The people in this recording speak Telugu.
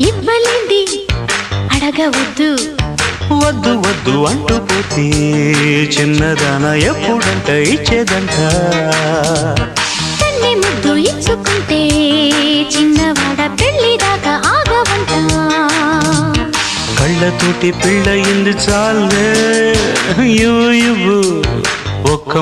ఇవ్వలేంది. అడగవద్దు. వద్దు వద్దు అంటూ పోతే చిన్నదాన ఎప్పుడంట ఇచ్చేదంట. తన్ని ముద్దు ఇచ్చుకుంటే చిన్నవాడ పెళ్ళి దాకా ఆగవంట. కళ్ళతోటి పిళ్ళయింది చాలే. ఇవ్వు ఇవ్వు. ఒక్క